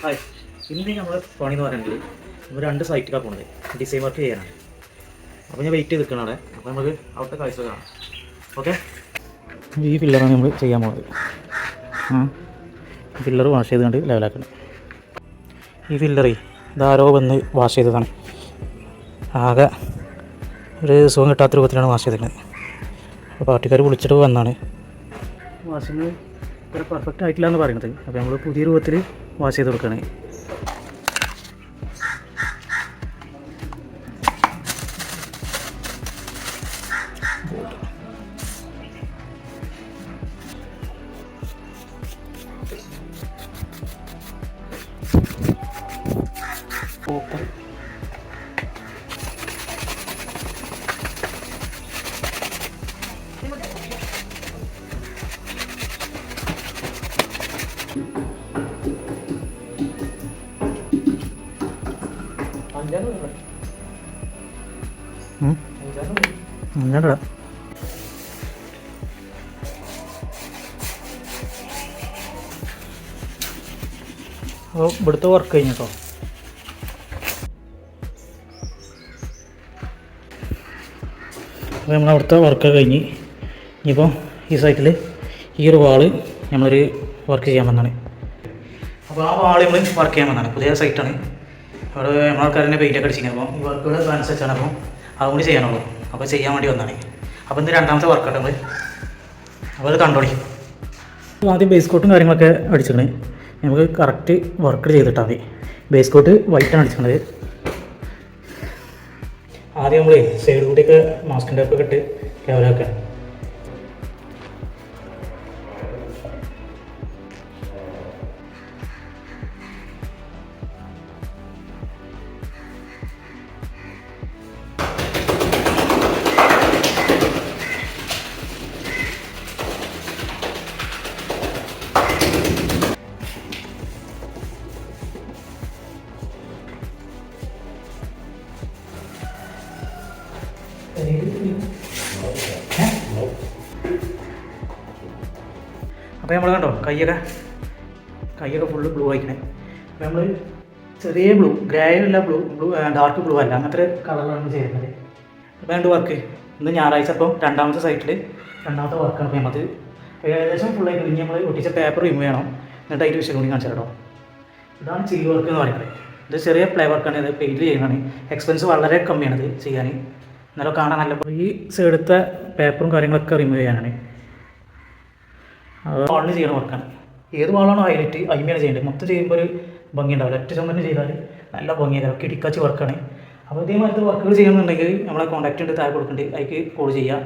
Hi. ഇന്ന് നമ്മൾ പണി എന്ന് പറയുന്നത് നമ്മൾ രണ്ട് സൈറ്റിലാണ് പോണത്. ഡിസൈൻ വർക്ക് ചെയ്യാനാണ്. അപ്പോൾ ഞാൻ വെയിറ്റ് ചെയ്ത് നിൽക്കണം അപ്പോൾ നമുക്ക് അവിടുത്തെ കാഴ്ച കാണാം. ഓക്കെ ഈ പില്ലറാണ് നമ്മൾ ചെയ്യാൻ പോകുന്നത് ആ പില്ലർ വാഷ് ചെയ്തുകൊണ്ട് ലെവലാക്കണം ഈ പില്ലറി ഇതാരോ വന്ന് വാഷ് ചെയ്തതാണ്. ആകെ ഒരു സുഖം കിട്ടാത്ത രൂപത്തിലാണ് വാഷ് ചെയ്തിരുന്നത് അപ്പോൾ പാർട്ടിക്കാർ വിളിച്ചിട്ട് വന്നാണ്. വാഷിങ് ഇത്ര പെർഫെക്റ്റ് ആയിട്ടില്ല എന്ന് പറയുന്നത് അപ്പോൾ നമ്മൾ പുതിയ രൂപത്തിൽ വാഷ് ചെയ്ത് കൊടുക്കുകയാണ് ഓപ്പൺ അഞ്ചാണ്ടടാ അപ്പോൾ ഇവിടുത്തെ വർക്ക് കഴിഞ്ഞിട്ടോ? അപ്പോൾ നമ്മൾ അവിടുത്തെ വർക്ക് കഴിഞ്ഞ് ഇനിയിപ്പോൾ ഈ സൈറ്റിൽ ഈ ഒരു വാൾ നമ്മളൊരു വർക്ക് ചെയ്യാൻ വന്നതാണ് അപ്പോൾ ആ വാൾ നമ്മൾ വർക്ക് ചെയ്യാൻ വന്നതാണ് പുതിയ സൈറ്റാണ് അവിടെ നമ്മളെ ആൾക്കാർ തന്നെ പെയിന്റ് ഒക്കെ അടിച്ചിരിക്കുന്നത്. അപ്പം വർക്കുകൾ പ്ലാൻസ് വെച്ചാണ് അപ്പോൾ അതും കൂടി ചെയ്യാനുള്ളൂ. അപ്പോൾ ചെയ്യാൻ വേണ്ടി വന്നാണ് അപ്പോൾ ഇത് രണ്ടാമത്തെ വർക്കാണ് നമ്മൾ അപ്പോൾ അത് കണ്ടോളി. ആദ്യം ബേസ് കോട്ടും കാര്യങ്ങളൊക്കെ അടിച്ചിക്കണേ നമുക്ക് കറക്റ്റ് വർക്ക് ചെയ്തിട്ടാൽ മതി. ബേസ് കോട്ട് വൈറ്റാണ് അടിച്ചത് ആദ്യം നമ്മൾ സൈഡ് കൂടിയൊക്കെ മാസ്കിന്റെ ഒക്കെ ഇട്ട് ലെവലാക്കുക അപ്പോൾ നമ്മൾ കണ്ടോ കൈയൊക്കെ കൈയൊക്കെ ഫുള്ള് ബ്ലൂ ആയിക്കണേ. അപ്പോൾ നമ്മൾ ചെറിയ ബ്ലൂ ഗ്രേ അല്ല ബ്ലൂ ബ്ലൂ ഡാർക്ക് ബ്ലൂ അല്ല അങ്ങനത്തെ കളറാണ് ചെയ്യുന്നത്. അപ്പോൾ രണ്ട് വർക്ക് ഇന്ന് ഞായറാഴ്ച അപ്പം രണ്ടാമത്തെ സൈറ്റിൽ രണ്ടാമത്തെ വർക്കാണ് അപ്പോൾ അത് ഏകദേശം ആയിട്ട് ഇനി നമ്മൾ ഒട്ടിച്ച പേപ്പർ റിമൂവ് ചെയ്യണം. എന്നിട്ട് അതിന്റെ വിഷയം കൂടി കാണിച്ചു കേട്ടോ. ഇതാണ് ചില്ലി വർക്ക് എന്ന് പറയുന്നത്. ഇത് ചെറിയ പ്ലേ വർക്കാണ് ഇത് പെയിന്റ് ചെയ്യുന്നതാണ് എക്സ്പെൻസ് വളരെ കമ്മിയാണ് ഇത് ചെയ്യാൻ. എന്നാലും കാണാൻ നല്ല ഈ സൈഡത്തെ പേപ്പറും കാര്യങ്ങളൊക്കെ റിമൂവ് ചെയ്യാനാണ്. വാളിൽ ചെയ്യണ വർക്കാണ് ഏത് വാളാണോ ഹൈലൈറ്റ് അയിമയാണ് ചെയ്യേണ്ടത്. മൊത്തം ചെയ്യുമ്പോൾ ഒരു ഭംഗി ഉണ്ടാവില്ല. ഒറ്റ ചുമന്ന് ചെയ്താൽ നല്ല ഭംഗിയായിരിക്കും ഒക്കെ ഇടിക്കാച്ച് വർക്കാണ് അപ്പോൾ ഇതേമാതിരത്തെ വർക്കുകൾ ചെയ്യണമെന്നുണ്ടെങ്കിൽ നമ്മളെ കോൺടാക്റ്റ് ഉണ്ട് താഴെ കൊടുക്കേണ്ടത് അതിക്ക് കോൾ ചെയ്യുക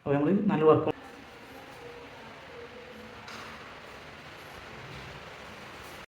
അപ്പോൾ നമ്മൾ നല്ല വർക്ക്